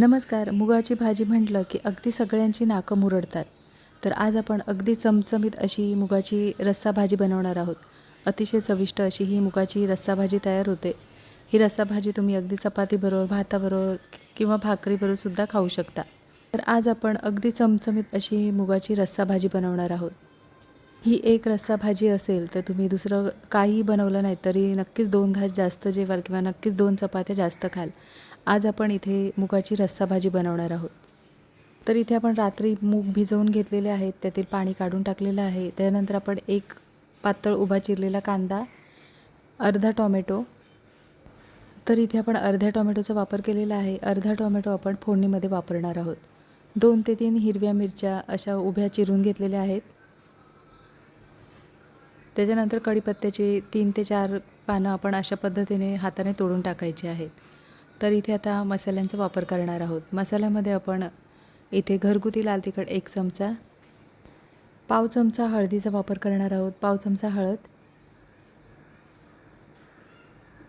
नमस्कार मुगाची भाजी म्हटलं की अगदी सगळ्यांची नाकं मुरडतात. तर आज आपण अगदी चमचमीत अशी मुगाची रस्सा भाजी बनवणार आहोत. अतिशय चविष्ट अशी ही मुगाची रस्सा भाजी तयार होते. ही रस्सा भाजी तुम्ही अगदी चपातीबरोबर भाताबरोबर किंवा भाकरीबरोबर सुद्धा खाऊ शकता. तर आज आपण अगदी चमचमीत अशी मुगाची रस्सा भाजी बनवणार आहोत. ही एक रस्सा भाजी असेल तर तुम्ही दुसरं काही बनवलं नाही तरी नक्कीच दोन घास जास्त जेवाल किंवा नक्कीच दोन चपात्या जास्त खाल. आज आपण इथे मुगाची रस्सा भाजी बनवणार आहोत. तर इथे आपण रात्री मूग भिजवून घेतलेले आहेत त्यातील पाणी काढून टाकलेलं आहे. त्यानंतर आपण एक पातळ उभा चिरलेला कांदा अर्धा टॉमॅटो. तर इथे आपण अर्ध्या टॉमॅटोचा वापर केलेला आहे. अर्धा टॉमॅटो आपण फोडणीमध्ये वापरणार आहोत. दोन ते तीन हिरव्या मिरच्या अशा उभ्या चिरून घेतलेल्या आहेत. त्याच्यानंतर कढीपत्त्याची तीन ते चार पानं आपण अशा पद्धतीने हाताने तोडून टाकायची आहेत. तर इथे आता मसाल्यांचा वापर करणार आहोत. मसाल्यामध्ये आपण इथे घरगुती लाल तिखट एक चमचा पाव चमचा हळदीचा वापर करणार आहोत. पाव चमचा हळद.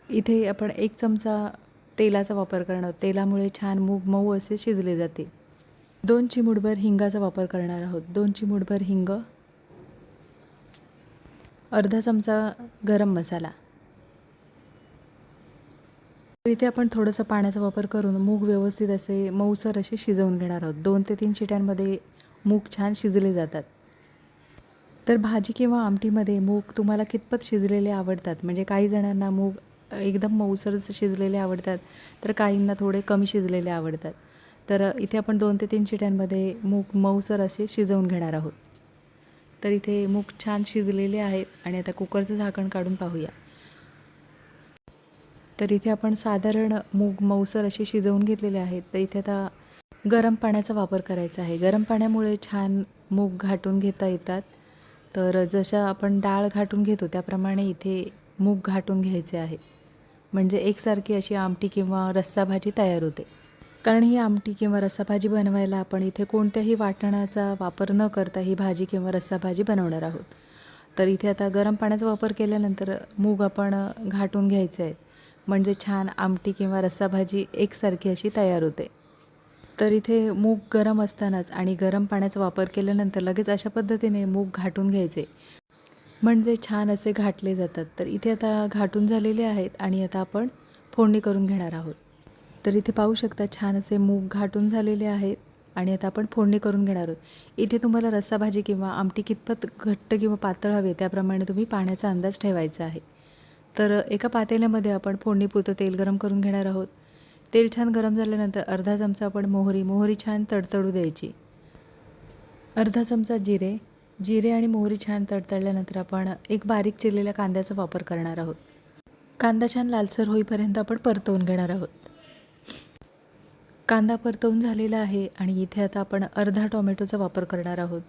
इथे आपण एक चमचा तेलाचा वापर करणार आहोत. तेलामुळे छान मूग मऊ असे शिजले जाते. दोन चिमूटभर हिंगाचा वापर करणार आहोत. दोन चिमूटभर हिंग. अर्धा चमचा गरम मसाला. इथे आपण थोडंसं पाण्याचा वापर करून मूग व्यवस्थित असे मऊसर असे शिजवून घेणार आहोत. दोन ते तीन शिट्यांमध्ये मूग छान शिजले जातात. तर भाजी किंवा आमटीमध्ये मूग तुम्हाला कितपत शिजलेले आवडतात? म्हणजे काही जणांना मूग एकदम मऊसर शिजलेले आवडतात तर काहींना थोडे कमी शिजलेले आवडतात. तर इथे आपण दोन ते तीन शिट्यांमध्ये मूग मऊसर असे शिजवून घेणार आहोत. तर इथे मूग छान शिजलेले आहेत आणि आता कुकरचं झाकण काढून पाहूया. तर इथे आपण साधारण मूग मऊसर असे शिजवून घेतलेले आहेत. तर इथे आता गरम पाण्याचा वापर करायचा आहे. गरम पाण्यामुळे छान मूग घाटून घेता येतात. तर जशा आपण डाळ घाटून घेतो त्याप्रमाणे इथे मूग घाटून घ्यायचे आहे. म्हणजे एकसारखी अशी आमटी किंवा रस्सा भाजी तयार होते. कारण ही आमटी किंवा रस्सा भाजी बनवायला आपण इथे कोणत्याही वाटणाचा वापर न करता ही भाजी किंवा रस्सा भाजी बनवणार आहोत. तर इथे आता गरम पाण्याचा वापर केल्यानंतर मूग आपण घाटून घ्यायचे आहेत. म्हणजे छान आमटी किंवा रस्साभाजी एकसारखी अशी तयार होते. तर इथे मूग गरम असतानाच आणि गरम पाण्याचा वापर केल्यानंतर लगेच अशा पद्धतीने मूग घाटून घ्यायचे. म्हणजे छान असे घाटले जातात. तर इथे आता घाटून झालेले आहेत आणि आता आपण फोडणी करून घेणार आहोत. तर इथे पाहू शकता छान असे मूग घाटून झालेले आहेत आणि आता आपण फोडणी करून घेणार आहोत. इथे तुम्हाला रस्सा भाजी किंवा आमटी कितपत घट्ट किंवा पातळ हवे त्याप्रमाणे तुम्ही पाण्याचा अंदाज ठेवायचा आहे. तर एका पातेल्यामध्ये आपण फोडणीपुरतं तेल गरम करून घेणार आहोत. तेल छान गरम झाल्यानंतर अर्धा चमचा आपण मोहरी मोहरी छान तडतडू द्यायची. अर्धा चमचा जिरे जिरे आणि मोहरी छान तडतडल्यानंतर आपण एक बारीक चिरलेल्या कांद्याचा वापर करणार आहोत. कांदा छान लालसर होईपर्यंत आपण परतवून घेणार आहोत. कांदा परतवून झालेला आहे आणि इथे आता आपण अर्धा टोमॅटोचा वापर करणार आहोत.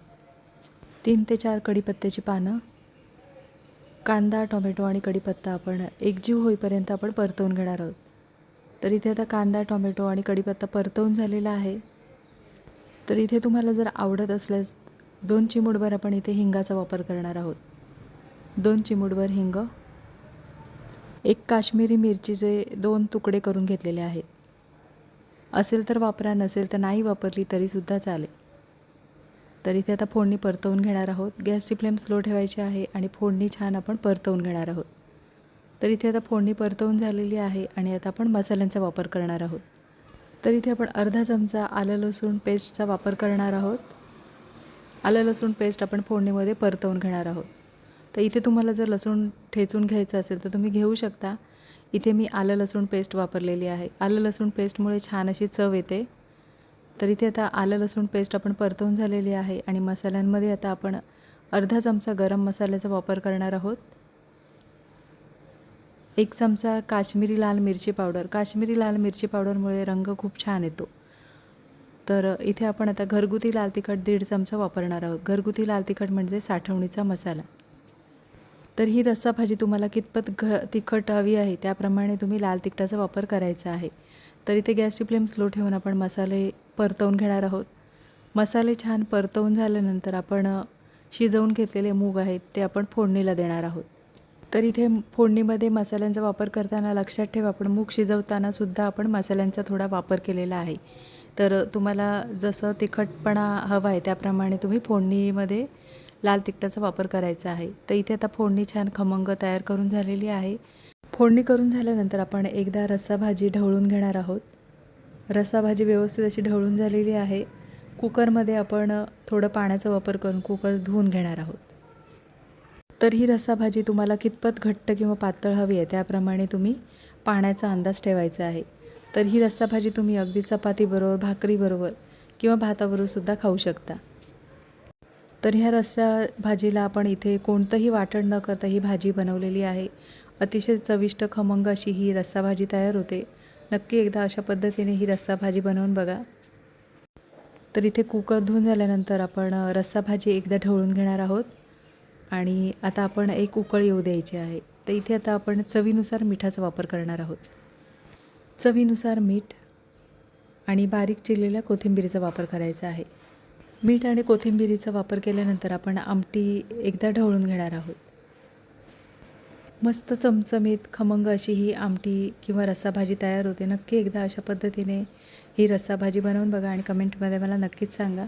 तीन ते चार कढीपत्त्याची पानं कांदा टोमॅटो आणि कढीपत्ता आपण एकजीव होईपर्यंत आपण परतवून घेणार आहोत. तर इथे आता कांदा टोमॅटो आणि कढीपत्ता परतवून झालेला आहे. तर इथे तुम्हाला जर आवडत असल्यास दोन चिमूटभर आपण इथे हिंगाचा वापर करणार आहोत. दोन चिमूटभर हिंग एक काश्मीरी मिरचीचे दोन तुकडे करून घेतलेले आहेत. असेल तर वापरा नसेल तर नाही वापरली तरीसुद्धा चालेल. तर इथे आता फोडणी परतवून घेणार आहोत. गॅसची फ्लेम स्लो ठेवायची आहे आणि फोडणी छान आपण परतवून घेणार आहोत. तर इथे आता फोडणी परतवून झालेली आहे आणि आता आपण मसाल्यांचा वापर करणार आहोत. तर इथे आपण अर्धा चमचा आलं लसूण पेस्टचा वापर करणार आहोत. आलं लसूण पेस्ट आपण फोडणीमध्ये परतवून घेणार आहोत. तर इथे तुम्हाला जर लसूण ठेचून घ्यायचं असेल तर तुम्ही घेऊ शकता. इथे मी आलं लसूण पेस्ट वापरलेली आहे. आलं लसूण पेस्टमुळे छान अशी चव येते. तर इथे आता आलं लसूण पेस्ट आपण परतवून झालेली आहे आणि मसाल्यांमध्ये आता आपण अर्धा चमचा गरम मसाल्याचा वापर करणार आहोत. एक चमचा काश्मीरी लाल मिरची पावडर. काश्मीरी लाल मिरची पावडरमुळे रंग खूप छान येतो. तर इथे आपण आता घरगुती लाल तिखट दीड चमचा वापरणार आहोत. घरगुती लाल तिखट म्हणजे साठवणीचा मसाला. तर ही रस्सा भाजी तुम्हाला कितपत घ तिखट हवी आहे त्याप्रमाणे तुम्ही लाल तिखटाचा वापर करायचा आहे. तर इथे गॅसची फ्लेम स्लो ठेवून आपण मसाले परतवून घेणार आहोत. मसाले छान परतवून झाल्यानंतर आपण शिजवून घेतलेले मूग आहेत ते आपण फोडणीला देणार आहोत. तर इथे फोडणीमध्ये मसाल्यांचा वापर करताना लक्षात ठेवा आपण मूग शिजवताना सुद्धा आपण मसाल्यांचा थोडा वापर केलेला आहे. तर तुम्हाला जसं तिखटपणा हवा आहे त्याप्रमाणे तुम्ही फोडणीमध्ये लाल तिखटाचा वापर करायचा आहे. तर इथे आता फोडणी छान खमंग तयार करून झालेली आहे. फोडणी करून झाल्यानंतर आपण एकदा रस्सा भाजी ढवळून घेणार आहोत. रस्सा भाजी व्यवस्थित अशी ढवळून झालेली आहे. कुकरमध्ये आपण थोडं पाण्याचा वापर करून कुकर धुवून घेणार आहोत. तर ही रस्सा भाजी तुम्हाला कितपत घट्ट किंवा पातळ हवी आहे त्याप्रमाणे तुम्ही पाण्याचा अंदाज ठेवायचा आहे. तर ही रस्सा भाजी तुम्ही अगदी चपातीबरोबर भाकरीबरोबर किंवा भाताबरोबर सुद्धा खाऊ शकता. तर ह्या रस्सा भाजीला आपण इथे कोणतंही वाटण न करता ही भाजी बनवलेली आहे. अतिशय चविष्ट खमंग अशी ही रस्सा भाजी तयार होते. नक्की एकदा अशा पद्धतीने ही रस्सा भाजी बनवून बघा. तर इथे कुकर धुवून झाल्यानंतर आपण रस्सा भाजी एकदा ढवळून घेणार आहोत. आणि आता आपण एक उकळ येऊ द्यायची आहे. तर इथे आता आपण चवीनुसार मिठाचा वापर करणार आहोत. चवीनुसार मीठ आणि बारीक चिरलेल्या कोथिंबीरीचा वापर करायचा आहे. मीठ आणि कोथिंबिरीचा वापर केल्यानंतर आपण आमटी एकदा ढवळून घेणार आहोत. मस्त चमचमीत खमंग अशी ही आमटी किंवा रस्साभाजी तयार होते. नक्की एकदा अशा पद्धतीने ही रस्साभाजी बनवून बघा आणि कमेंटमध्ये मला नक्कीच सांगा.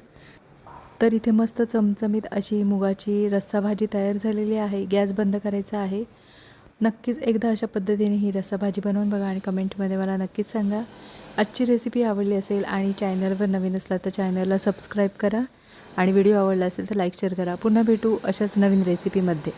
तर इथे मस्त चमचमीत अशी मुगाची रस्साभाजी तयार झालेली आहे. गॅस बंद करायचा आहे. नक्कीच एकदा अशा पद्धतीने ही रस्साभाजी बनवून बघा आणि कमेंटमध्ये मला नक्कीच सांगा. आजची रेसिपी आवडली असेल आणि चॅनलवर नवीन असला तर चॅनलला सबस्क्राईब करा आणि व्हिडिओ आवडला असेल तर लाईक शेअर करा. पुन्हा भेटू अशाच नवीन रेसिपीमध्ये